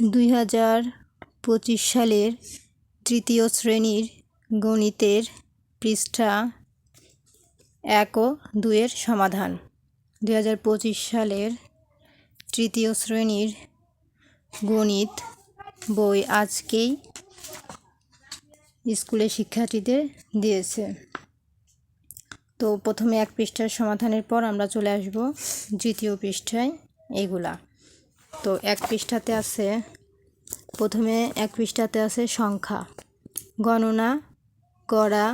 দুই হাজার পঁচিশ সালের তৃতীয় শ্রেণির গণিতের পৃষ্ঠা এক ও দুইয়ের সমাধান। দুই হাজার পঁচিশ সালের তৃতীয় শ্রেণির গণিত বই আজকেই স্কুলের শিক্ষার্থীদের দিয়েছে। তো প্রথমে এক পৃষ্ঠার সমাধানের পর আমরা চলে আসব, দ্বিতীয় পৃষ্ঠায় এগুলা। তো এক পৃষ্ঠাতে আছে, প্রথমে এক পৃষ্ঠাতে আছে সংখ্যা, গণনা করা,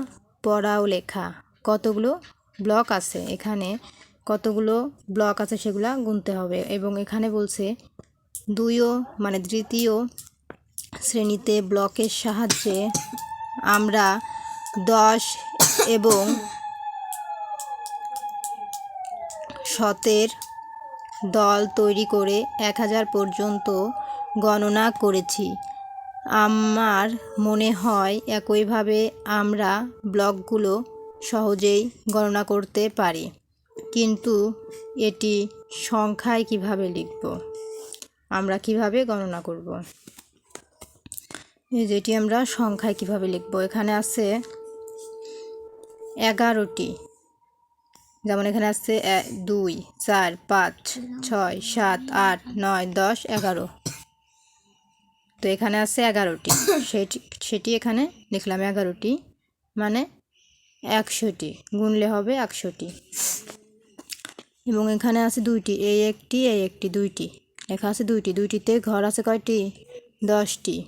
পড়া ও লেখা। কতগুলো ব্লক আছে? এখানে কতগুলো ব্লক আছে সেগুলা গুনতে হবে। এবং এখানে বলছে, দুইও মানে তৃতীয় শ্রেণীতে ব্লকের সাহায্যে আমরা দশ এবং শতের দল তৈরি করে এক হাজার পর্যন্ত গণনা করেছি। আমার মনে হয় একইভাবে আমরা ব্লকগুলো সহজেই গণনা করতে পারি। কিন্তু এটি সংখ্যায় কীভাবে লিখব? আমরা কীভাবে গণনা করব? এই যেটি আমরা সংখ্যায় কীভাবে লিখব? এখানে আছে এগারোটি। যেমন এখানে এ- দুই, চার, পাঁচ, ছয়, সাত, আট, নয়, দশ, এগারো। তো এখানে আছে এগারোটি। সেটি সেটি এখানে লিখলাম এগারোটি মানে একশোটি। গুনলে হবে একশোটি। এবং এখানে আছে দুইটি এই একটি এই একটি, দুইটি। লেখা আছে দুইটি। দুইটিতে ঘর আছে কয়টি? দশটি।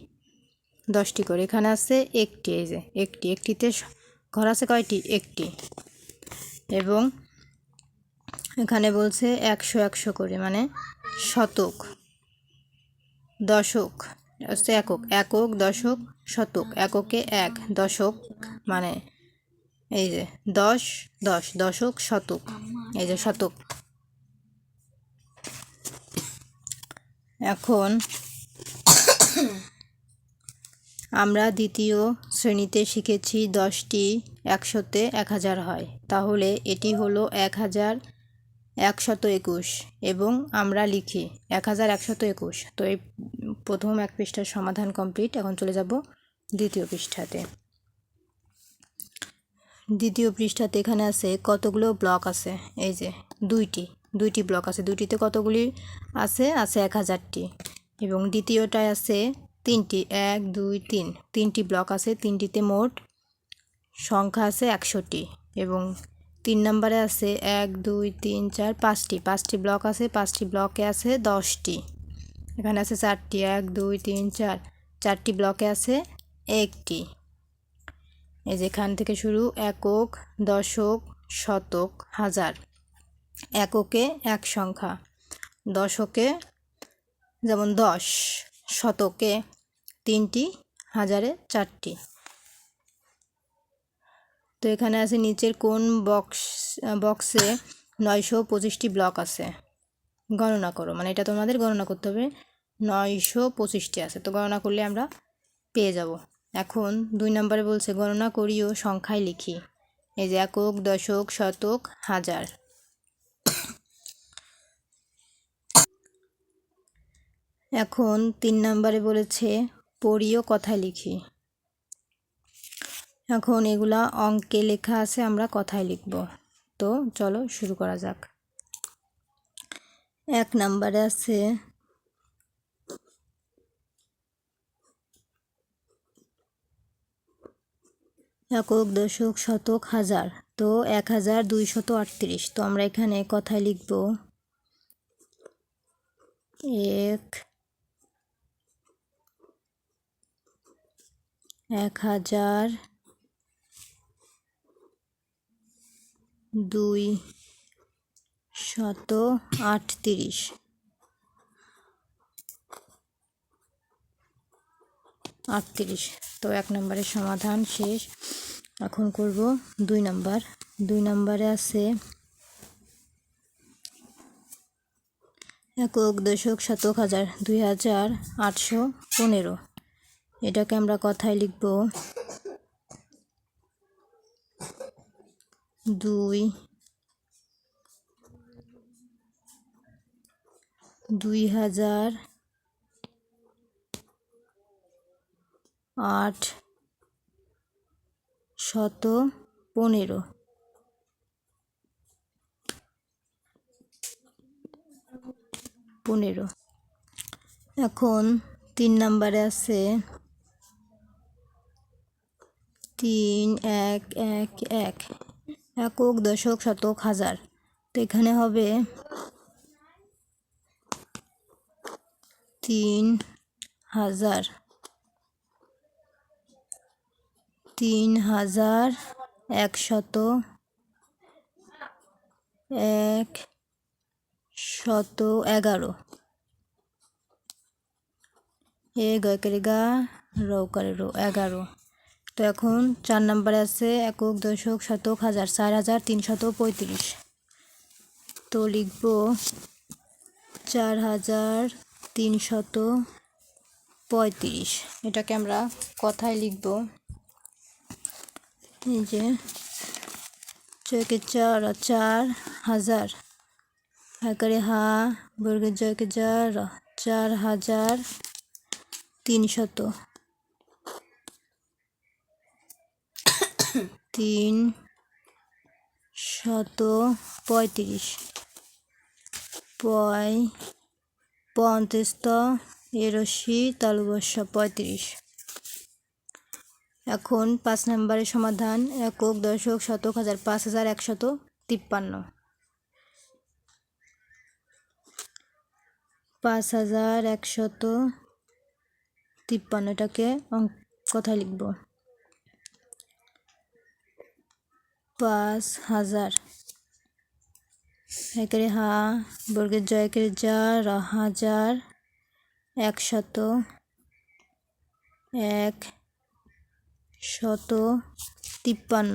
দশটি করে। এখানে আছে একটি, এই যে একটি। একটিতে ঘর আছে কয়টি? একটি। এবং এখানে বলছে একশো একশো করে মানে শতক, দশক হচ্ছে একক একক, দশক, শতক, এককে এক, দশক মানে এই যে দশ দশ, দশক, শতক, এই যে শতক। এখন আমরা দ্বিতীয় শ্রেণীতে শিখেছি দশটি একশোতে এক হাজার হয়, তাহলে এটি হলো এক হাজার একশত একুশ এবং আমরা লিখি এক হাজার একশত একুশ। তো এই প্রথম এক পৃষ্ঠার সমাধান কমপ্লিট এখন চলে যাব দ্বিতীয় পৃষ্ঠাতে। দ্বিতীয় পৃষ্ঠাতে এখানে আছে কতগুলো ব্লক আছে? এই যে দুইটি দুইটি ব্লক আছে। দুইটিতে কতগুলি আছে? আছে এক হাজারটি এবং দ্বিতীয়টায় আছে তিনটি, এক, দুই, তিন। তিনটি ব্লক আছে, তিনটিতে মোট সংখ্যা আছে একশোটি। এবং তিন নম্বরে আছে এক, দুই, তিন, চার, পাঁচটি। পাঁচটি ব্লক আছে, পাঁচটি ব্লকে আছে দশটি। এখানে আছে চারটি, এক, দুই, তিন, চার। চারটি ব্লকে আছে একটি। এই যেখান থেকে শুরু, একক, দশক, শতক, হাজার। এককে এক সংখ্যা। দশকে যেমন দশ, শতকে তিনটি, হাজারে চারটি। তো এখানে আছে নিচের কোন বক্স, বক্সে নয়শো পঁচিশটি ব্লক আছে। গণনা করো মানে এটা তোমাদের গণনা করতে হবে। নয়শো পঁচিশটি আছে, তো গণনা করলে আমরা পেয়ে যাব। এখন দুই নম্বরে বলছে, গণনা করিও, সংখ্যায় লিখি। এই যে একক, দশক, শতক, হাজার। এখন তিন নম্বরে বলেছে, পড়িও, কথায় লিখি। এখন এগুলা অঙ্কে লেখা আছে, আমরা কথায় লিখব। তো চলো শুরু করা যাক। এক নাম্বারে আছে, একক দশক শতক হাজার, তো এক হাজার দুইশত আটত্রিশ। তো আমরা এখানে কথায় লিখব, এক এক হাজার দুই শত আটত্রিশ। আটত্রিশ। তো এক নম্বরের সমাধান শেষ। এখন করব দুই নম্বর। দুই নম্বরে আছে একক দশক শতক হাজার দুই হাজার আটশো পনেরো। এটাকে আমরা কথায় লিখব দুই দুই হাজার আট শত পনেরো। পনেরো। এখন তিন নাম্বারে আছে তিন, এক এক এক। একক দশক শতক হাজার। তো এখানে হবে তিন হাজার। তিন হাজার একশত এক শত এগারো। এ গয়কারি গা রো এগারো। তো এখন চার নম্বরে আছে একক, দশক, শতক, হাজার, চার হাজার, তিনশত পঁয়ত্রিশ। তো লিখব চার হাজার, তিনশত পঁয়ত্রিশ। এটাকে আমরা কথায় লিখব। এই যে চয়কে চার চার হাজার। হাকারে হা, বর্গের জয়কে যার চার হাজার, তিনশত। তিন শত পঁয়ত্রিশ। পয় পঞ্চাশ এরশি তালুবর্ষ পঁয়ত্রিশ। এখন পাঁচ নম্বরের সমাধান একক দশক শতক হাজার পাঁচ হাজার একশত তিপ্পান্ন। পাঁচ হাজার একশত তিপ্পান্নটাকে কথায় লিখব। পাঁচ হাজার। একের হা, বর্গের জয়কের যা, র হাজার, একশত, এক শত, তিপ্পান্ন।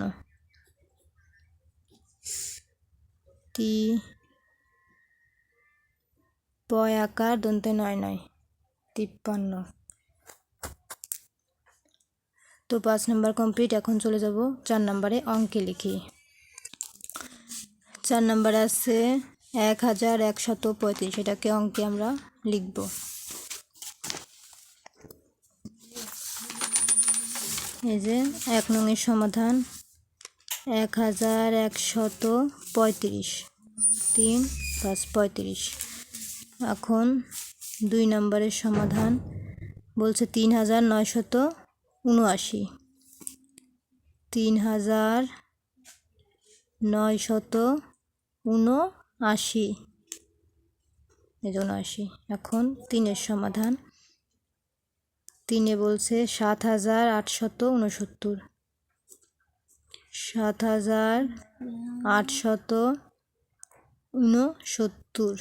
তি পয় আকার দন্তে নয় নয়, তিপ্পান্ন। তো পাঁচ নাম্বার কমপ্লিট এখন চলে যাব চার নাম্বারে অঙ্কে লিখি। চার নাম্বারে আছে এক হাজার একশত পঁয়ত্রিশ, এটাকে অঙ্কে আমরা লিখব। এই যে এক নঙের সমাধান, এক হাজার একশত পঁয়ত্রিশ, তিন পাঁচ পঁয়ত্রিশ। এখন দুই নম্বরের সমাধান, বলছে তিন হাজার নয়শত উনআশি তিন হাজার নয়শত উনআশি উনআশি এখন তিনের সমাধান। তিনে বলছে সাত হাজার আটশত উনসত্তর সাত হাজার আটশত উনসত্তর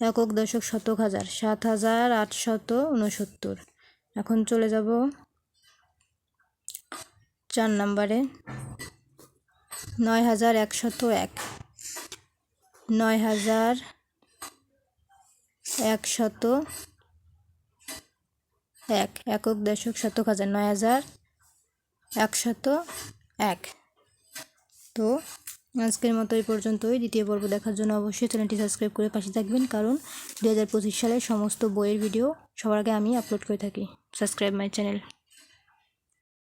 একক দশক শতক হাজার। সাত হাজার আটশত উনসত্তর এখন চলে যাব চার নম্বরে। নয় হাজার একশত এক। নয় হাজার একশত এক। একক দশক শতক হাজার। নয় হাজার একশত এক। তো আজকের মতো এই পর্যন্তই। দ্বিতীয় পর্ব দেখার জন্য অবশ্যই চ্যানেলটি সাবস্ক্রাইব করে পাশে থাকবেন, কারণ দু হাজার পঁচিশ সালের সমস্ত বইয়ের ভিডিও সবার আগে আমি আপলোড করে থাকি। Subscribe my channel.